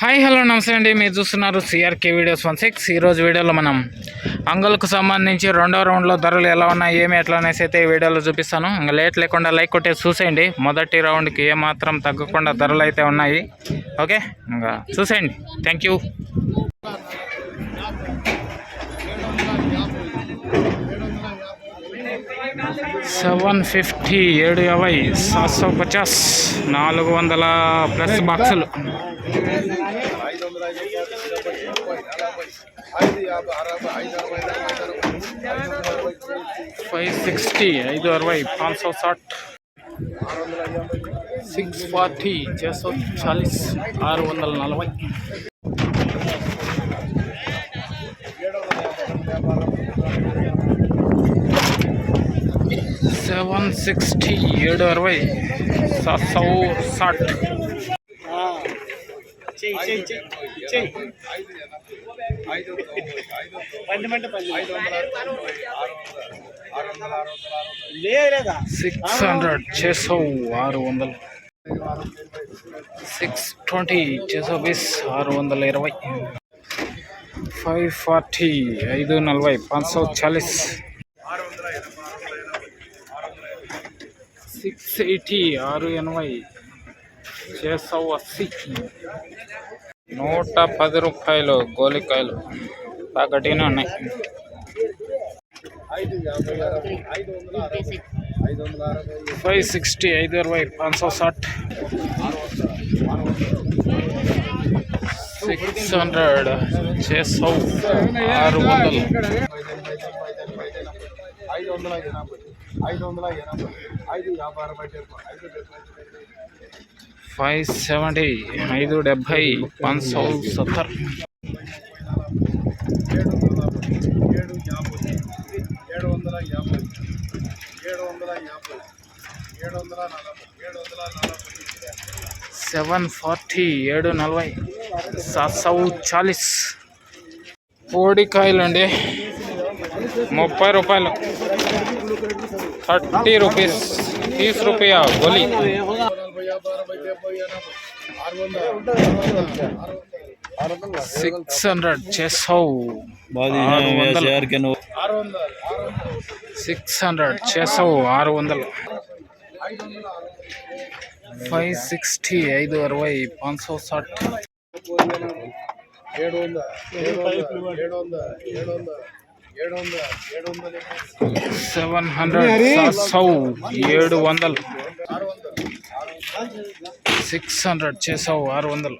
Hi hello నమస్తే అండి. మీరు చూస్తున్నారు సిఆర్కే వీడియోస్ వన్ సిక్స్ ఈరోజు వీడియోలో మనం అంగులకు సంబంధించి రెండో రౌండ్లో ధరలు ఎలా ఉన్నాయి ఏమి ఎట్లా అనేసి అయితే ఈ వీడియోలో చూపిస్తాను. ఇంకా లేట్ లేకుండా లైక్ కొట్టే చూసేయండి. మొదటి రౌండ్కి ఏమాత్రం తగ్గకుండా ధరలు అయితే ఉన్నాయి. ఓకే? ఇంకా చూసేయండి. థ్యాంక్ సెవెన్ ఫిఫ్టీ ఏడు యాభై సాత్ సో పచాస్ నాలుగు వందల ప్లస్ బాక్సులు. ఫైవ్ సిక్స్టీ ఐదు అరవై పాంచ్ సో సాట్. సిక్స్ ఫార్టీ చేసో చాలీస్ ఆరు వందల నలభై. సెవెన్ సిక్స్టీ ఏడు అరవై సౌ సాట్ సిక్స్ హండ్రెడ్ చేసావు ఆరు వందలు సిక్స్ ట్వంటీ చేసో బీస్ ఆరు వందల ఇరవై ఫైవ్ ఫార్టీ ఐదు నలభై పాంచ్ సౌ చాలీస్ సిక్స్ ఎయిటీ ఆరు ఎనభై చేసావు అస్సి నూట పది రూపాయలు గోలికాయలు పగటిన ఫైవ్ సిక్స్టీ ఐదు ఇరవై పాంచ్ సో సిక్స్ హండ్రెడ్ చేసావు ఆరు వందలు ఐదు వందల. ఐదు వందల ఎనభై ఐదు ఫైవ్ సెవెంటీ ఐదు డెబ్బై పన్ సౌ సత్తర్. సెవెన్ ఫార్టీ ఏడు నలభై సాత్ సౌ చాలీస్. కోడికాయలు అండి ముప్పై రూపాయలు. థర్టీ రూపీస్ తీస్ రూపాయ గొలి సిక్స్ హండ్రెడ్ చేసావు. సిక్స్ హండ్రెడ్ చేసావు ఆరు వందలు. ఫైవ్ సిక్స్టీ ఐదు అరవై పాంచ్ సాట్. ఏడు వంద ఏడు వంద ఏడు వంద ఏడు వంద సెవెన్ హండ్రెడ్ సౌ ఏడు వందలు. సిక్స్ హండ్రెడ్ చేసావు ఆరు వందలు.